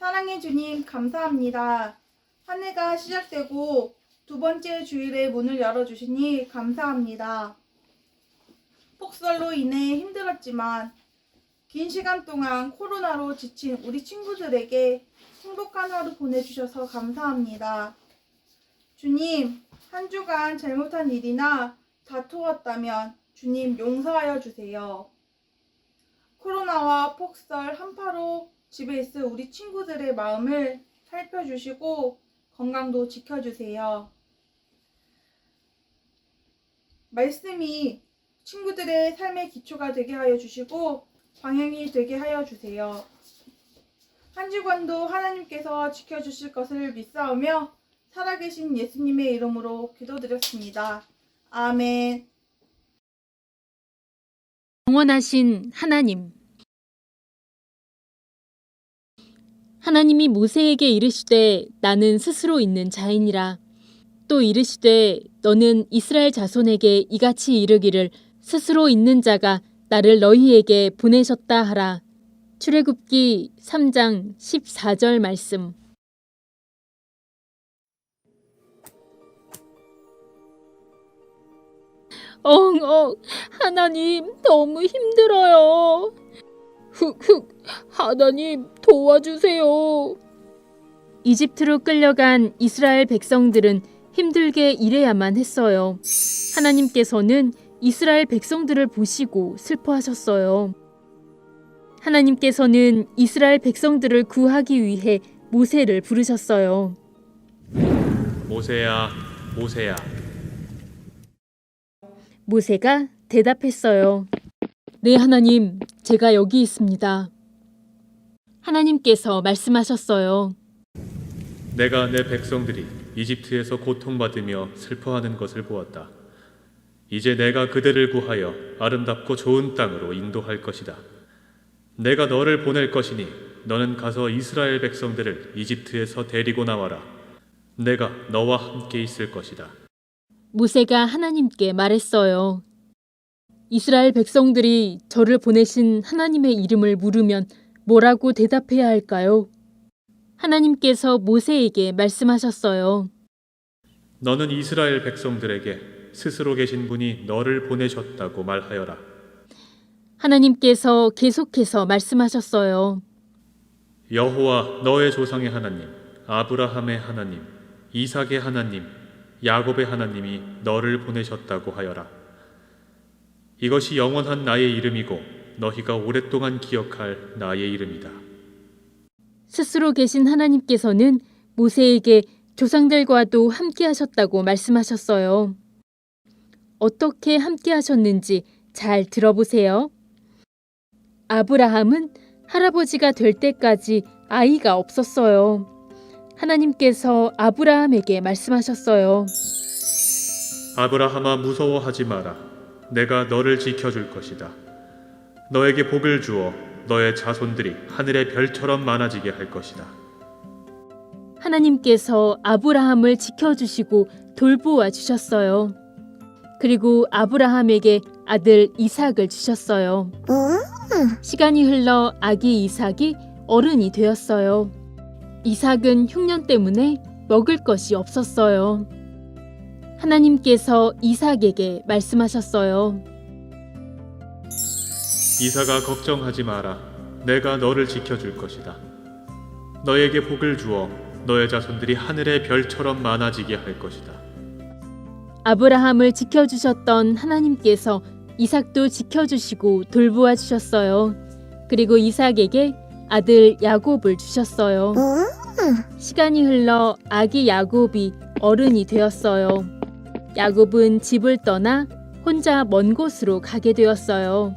사랑해 주님, 감사합니다. 한 해가 시작되고 두 번째 주일에 문을 열어주시니 감사합니다. 폭설로 인해 힘들었지만 긴 시간 동안 코로나로 지친 우리 친구들에게 행복한 하루 보내주셔서 감사합니다. 주님, 한 주간 잘못한 일이나 다투었다면 주님 용서하여 주세요. 코로나와 폭설 한파로 집에 있을 우리 친구들의 마음을 살펴주시고 건강도 지켜주세요. 말씀이 친구들의 삶의 기초가 되게 하여 주시고 방향이 되게 하여 주세요. 한 주간도 하나님께서 지켜주실 것을 믿사오며 살아계신 예수님의 이름으로 기도드렸습니다. 아멘. 영원하신 하나님. 하나님이 모세에게 이르시되 나는 스스로 있는 자이니라. 또 이르시되 너는 이스라엘 자손에게 이같이 이르기를 스스로 있는 자가 나를 너희에게 보내셨다 하라. 출애굽기 3장 14절 말씀. 엉엉 하나님 너무 힘들어요. 흑흑 하나님 도와주세요. 이집트로 끌려간 이스라엘 백성들은 힘들게 일해야만 했어요. 하나님께서는 이스라엘 백성들을 보시고 슬퍼하셨어요. 하나님께서는 이스라엘 백성들을 구하기 위해 모세를 부르셨어요. 모세야, 모세야. 모세가 대답했어요. 네, 하나님, 제가 여기 있습니다. 하나님께서 말씀하셨어요. 내가 내 백성들이 이집트에서 고통받으며 슬퍼하는 것을 보았다. 이제 내가 그들을 구하여 아름답고 좋은 땅으로 인도할 것이다. 내가 너를 보낼 것이니 너는 가서 이스라엘 백성들을 이집트에서 데리고 나와라. 내가 너와 함께 있을 것이다. 모세가 하나님께 말했어요. 이스라엘 백성들이 저를 보내신 하나님의 이름을 물으면 뭐라고 대답해야 할까요? 하나님께서 모세에게 말씀하셨어요. 너는 이스라엘 백성들에게 스스로 계신 분이 너를 보내셨다고 말하여라. 하나님께서 계속해서 말씀하셨어요. 여호와 너의 조상의 하나님, 아브라함의 하나님, 이삭의 하나님, 야곱의 하나님이 너를 보내셨다고 하여라. 이것이 영원한 나의 이름이고 너희가 오랫동안 기억할 나의 이름이다. 스스로 계신 하나님께서는 모세에게 조상들과도 함께 하셨다고 말씀하셨어요. 어떻게 함께 하셨는지 잘 들어보세요. 아브라함은 할아버지가 될 때까지 아이가 없었어요. 하나님께서 아브라함에게 말씀하셨어요. 아브라함아 무서워하지 마라. 내가 너를 지켜줄 것이다. 너에게 복을 주어 너의 자손들이 하늘의 별처럼 많아지게 할 것이다. 하나님께서 아브라함을 지켜주시고 돌보아 주셨어요. 그리고 아브라함에게 아들 이삭을 주셨어요. 시간이 흘러 아기 이삭이 어른이 되었어요. 이삭은 흉년 때문에 먹을 것이 없었어요. 하나님께서 이삭에게 말씀하셨어요. 이사가 걱정하지 마라. 내가 너를 지켜줄 것이다. 너에게 복을 주어 너의 자손들이 하늘의 별처럼 많아지게 할 것이다. 아브라함을 지켜주셨던 하나님께서 이삭도 지켜주시고 돌보아 주셨어요. 그리고 이삭에게 아들 야곱을 주셨어요. 시간이 흘러 아기 야곱이 어른이 되었어요. 야곱은 집을 떠나 혼자 먼 곳으로 가게 되었어요.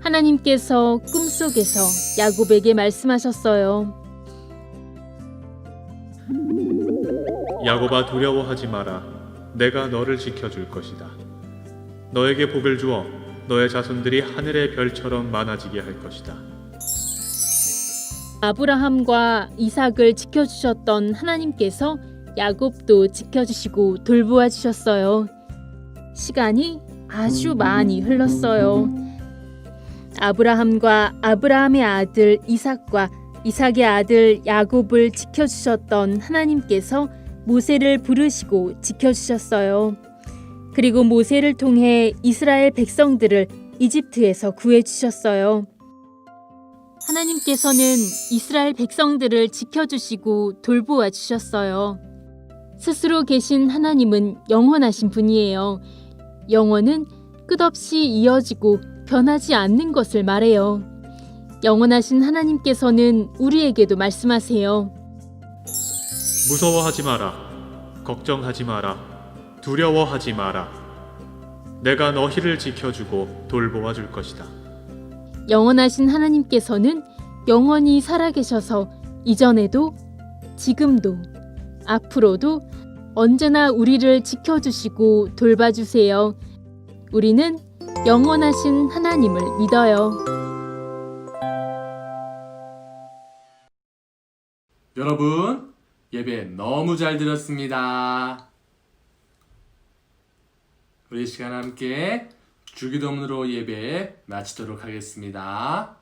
하나님께서 꿈속에서 야곱에게 말씀하셨어요. 야곱아 두려워하지 마라. 내가 너를 지켜줄 것이다. 너에게 복을 주어 너의 자손들이 하늘의 별처럼 많아지게 할 것이다. 아브라함과 이삭을 지켜주셨던 하나님께서 야곱도 지켜주시고 돌보아 주셨어요. 시간이 아주 많이 흘렀어요. 아브라함과 아브라함의 아들 이삭과 이삭의 아들 야곱을 지켜주셨던 하나님께서 모세를 부르시고 지켜주셨어요. 그리고 모세를 통해 이스라엘 백성들을 이집트에서 구해주셨어요. 하나님께서는 이스라엘 백성들을 지켜주시고 돌보아 주셨어요. 스스로 계신 하나님은 영원하신 분이에요. 영원은 끝없이 이어지고 변하지 않는 것을 말해요. 영원하신 하나님께서는 우리에게도 말씀하세요. 무서워하지 마라. 걱정하지 마라. 두려워하지 마라. 내가 너희를 지켜주고 돌보아 줄 것이다. 영원하신 하나님께서는 영원히 살아계셔서 이전에도 지금도 앞으로도 언제나 우리를 지켜주시고 돌봐주세요. 우리는 영원하신 하나님을 믿어요. 여러분, 예배 너무 잘 들었습니다. 우리 이 시간 함께 주기도문으로 예배 마치도록 하겠습니다.